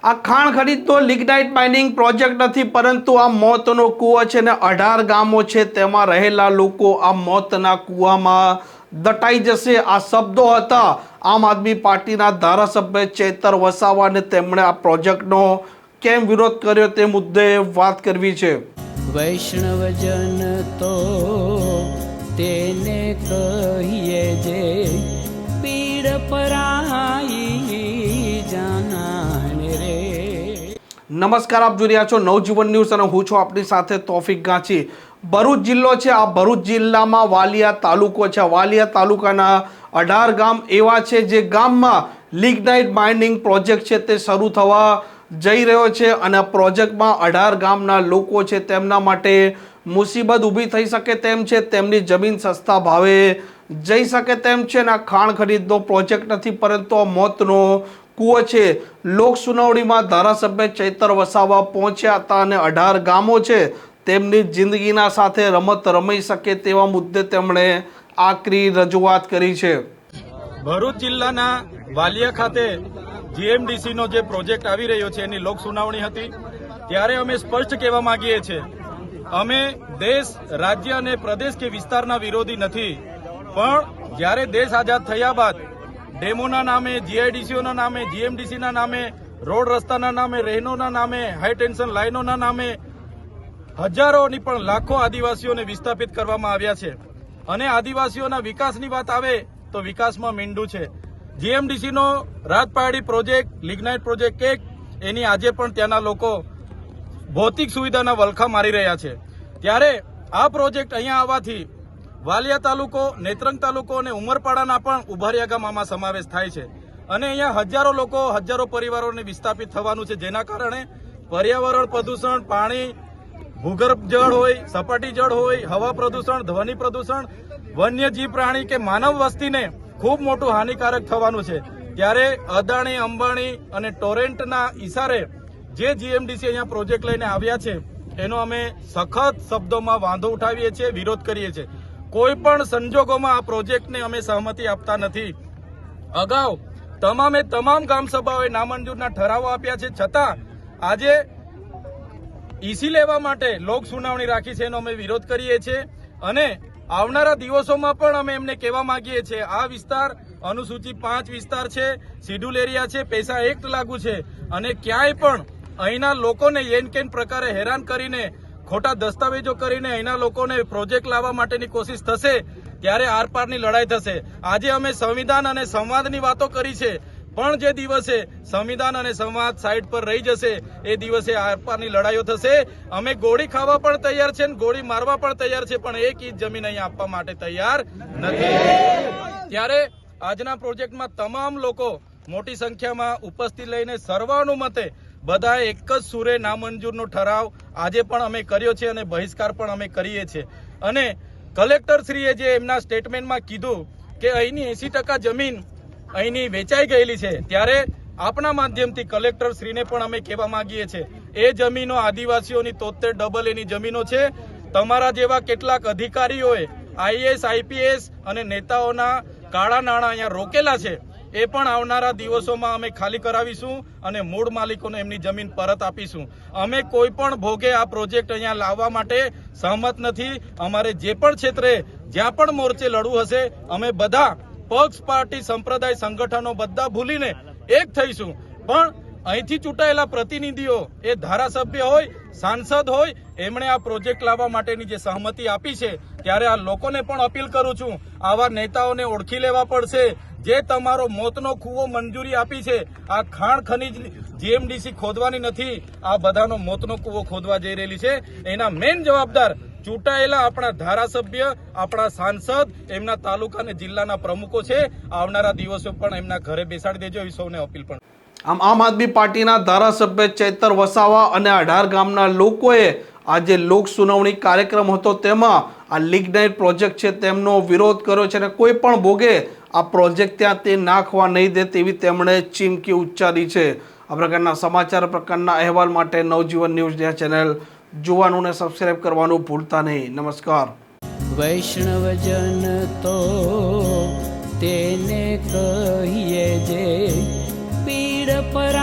આ ખાણ ખરીદનો lignite mining project નથી, પરંતુ આ મોતનો કૂવો છે ને અઢાર ગામો છે, તેમાં રહેલા લોકો આ મોતના કૂવામાં દટાઈ જશે. આ શબ્દો હતા આમ આદમી પાર્ટીના ધારાસભ્ય ચેતર વસાવાને તેમણે આ પ્રોજેક્ટનો કેમ વિરોધ કર્યો તે મુદ્દે વાત કરવી છે. વૈષ્ણવજન તો તેને કહીએ જે પીડ પરાઈ નમસ્કાર, આપ જોઈ રહ્યા છો નવજીવન ન્યૂઝ અને હું છું આપની સાથે તોફિક ગાંચી. ભરૂચ જિલ્લો છે, આ ભરૂચ જિલ્લામાં વાલિયા તાલુકો છે. વાલિયા તાલુકાના અઢાર ગામ એવા છે જે ગામમાં લિગ્નાઇટ માઇનિંગ પ્રોજેક્ટ છે તે શરૂ થવા જઈ રહ્યો છે અને આ પ્રોજેક્ટમાં અઢાર ગામના લોકો છે તેમના માટે મુસીબત ઊભી થઈ શકે તેમ છે, તેમની જમીન સસ્તા ભાવે જઈ શકે તેમ છે અને ખાણ ખરીદનો પ્રોજેક્ટ નથી પરંતુ મોતનો કૂવો છે. લોક સુનાવણીમાં ધારાસભ્ય ચૈતર વસાવા પહોંચ્યા હતા અને અઢાર ગામો છે. તેમની જિંદગીના સાથે રમત રમાઈ શકે તેવા મુદ્દે તેમણે આકરી રજૂઆત કરી છે. ભરૂચ જિલ્લાના વાલિયા ખાતે જીએમડીસી નો જે પ્રોજેક્ટ આવી રહ્યો છે, એની લોક સુનાવણી હતી. ત્યારે અમે સ્પષ્ટ કહેવા માંગીએ છીએ, અમે દેશ, રાજ્ય અને પ્રદેશ કે વિસ્તારના વિરોધી નથી. પણ જ્યારે દેશ આઝાદ થયા બાદ ડેમોના નામે, જીઆઈડીસીઓના નામે, જીએમડીસીના નામે, રોડ રસ્તાના નામે, રહેનોના નામે, હાઈ ટેન્શન લાઇનોના નામે હજારોની પણ લાખો આદિવાસીઓને વિસ્થાપિત કરવામાં આવ્યા છે. અને આદિવાસીઓના વિકાસની વાત આવે તો વિકાસમાં મીંડું છે. જીએમડીસીનો રાતપાડી પ્રોજેક્ટ, લિગ્નાઇટ પ્રોજેક્ટ એક, એની આજે પણ ત્યાંના લોકો ભૌતિક સુવિધાના વલખા મારી રહ્યા છે. ત્યારે આ પ્રોજેક્ટ અહીંયા આવવાથી વાલિયા તાલુકો, નેત્રંગ તાલુકો અને ઉમરપાડાના પણ ઉભારિયા ગામ આમાં સમાવેશ થાય છે. અને અહીંયા હજારો લોકો, હજારો પરિવારોને વિસ્થાપિત થવાનું છે, જેના કારણે પર્યાવરણ પ્રદૂષણ, પાણી, ભૂગર્ભ જળ હોય, સપાટી જળ હોય, હવા પ્રદૂષણ, ધ્વનિ પ્રદૂષણ, વન્યજીવ પ્રાણી કે માનવ વસ્તીને ખૂબ મોટું હાનિકારક થવાનું છે. ત્યારે અદાણી, અંબાણી અને ટોરેન્ટના ઈશારે જે જીએમડીસી અહીંયા પ્રોજેક્ટ લઈને આવ્યા છે, એનો અમે સખત શબ્દોમાં વાંધો ઉઠાવીએ છીએ, વિરોધ કરીએ છીએ. કોઈ પણ સંજોગોમાં આ પ્રોજેક્ટને અમે સહમતિ આપતા નથી. અગાઉ તમામે તમામ ગ્રામસભાઓએ નામંજૂરના ઠરાવો આપ્યા છે. છતાં આજે ઈસી લેવા માટે લોક સુનાવણી રાખી છે એનો અમે વિરોધ કરીએ છીએ અને આવનારા દિવસોમાં પણ અમે એમને કહેવા માંગીએ છીએ. આ વિસ્તાર અનુસૂચિત પાંચ વિસ્તાર છે, શિડ્યુલ એરિયા છે, પૈસા એક્ટ લાગુ છે અને ક્યાંય પણ અહીંના લોકોને એન કેન પ્રકારે હેરાન કરીને ખોટા દસ્તાવેજો કરીને અહીંના લોકોને પ્રોજેક્ટ લાવવા માટેની કોશિશ થશે, ત્યારે આરપારની લડાઈ થશે. આજે અમે સંવિધાન અને સંવાદની વાતો કરી છે, પણ જે દિવસે સંવિધાન અને સંવાદ સાઈડ પર રહી જશે, એ દિવસે આરપારની લડાઈઓ થશે. અમે ગોળી ખાવા પણ તૈયાર છે ગોળી મારવા પણ તૈયાર છે, પણ એક ઈજ જમીન અહીં આપવા માટે તૈયાર નથી. ત્યારે આજના પ્રોજેક્ટમાં તમામ લોકો મોટી સંખ્યામાં ઉપસ્થિત લઈને સર્વાનુમતે બધા એક જ સુરે નામંજૂરનો ઠરાવ આજે પણ અમે કર્યો છે અને બહિષ્કાર પણ અમે કરીએ છીએ. અને કલેક્ટરશ્રીએ જે એમના સ્ટેટમેન્ટમાં કીધું કે અહીંની એસી જમીન અહીંની વેચાઈ ગયેલી છે, ત્યારે આપણા માધ્યમથી કલેક્ટર શ્રીને પણ અમે કહેવા માંગીએ છીએ, એ જમીનો આદિવાસીઓની તોતેર ડબલ એની જમીનો છે. તમારા જેવા કેટલાક અધિકારીઓએ આઈએસ આઈપીએસ અને નેતાઓના કાળા નાણાં અહીંયા રોકેલા છે. એ પણ આવનારા દિવસોમાં અમે ખાલી કરાવીશું અને મૂળ માલિકોને એમની જમીન પરત આપીશું. અમે કોઈ પણ ભોગે આ પ્રોજેક્ટ અહીંયા લાવવા માટે સહમત નથી. અમારે જે પણ ક્ષેત્રે જ્યાં પણ મોરચે લડવું હશે, અમે બધા પક્ષ, પાર્ટી, સંપ્રદાય, સંગઠનો બધા ભૂલીને એક થઈશું. પણ અહીંથી ચૂંટાયેલા પ્રતિનિધિઓ, એ ધારાસભ્ય હોય, સાંસદ હોય, એમણે આ પ્રોજેક્ટ લાવવા માટેની જે સહમતિ આપી છે, ત્યારે આ લોકોને પણ અપીલ કરું છું, આવા નેતાઓને ઓળખી લેવા પડશે જે તમારો મોતનો કૂવો મંજૂરી આપી છે, આ ખાણ ખનીજ જીએમડીસી ખોદવાની નથી, આ બધાનો મોતનો કૂવો ખોદવા જઈ રહેલી છે. એના મેઇન જવાબદાર ચૂંટાયેલા આપણા ધારાસભ્ય, આપણા સાંસદ, એમના તાલુકા અને જિલ્લાના પ્રમુખો છે. આવનારા દિવસો પણ એમના ઘરે બેસાડી દેજો એ સૌને અપીલ પણ. આમ આમ આદમી પાર્ટીના ધારાસભ્ય ચૈતર વસાવા અને અઢાર ગામના લોકોએ આજે લોક સુનાવણી કાર્યક્રમ હતો તેમાં આ લિગ્નાઇટ પ્રોજેક્ટ છે તેમનો વિરોધ કર્યો છે અને કોઈ પણ ભોગે આ પ્રોજેક્ટ ત્યાં તે નાખવા નહીં દે તેવી તેમણે ચીમકી ઉચ્ચારી છે. આ પ્રકારના સમાચાર પ્રકારના અહેવાલ માટે નવજીવન ન્યૂઝ ચેનલ જોવાનું ને સબસ્ક્રાઇબ કરવાનું ભૂલતા નહીં. નમસ્કાર. વૈષ્ણવજન તો તેને કહીએ જે પીડ પરાઈ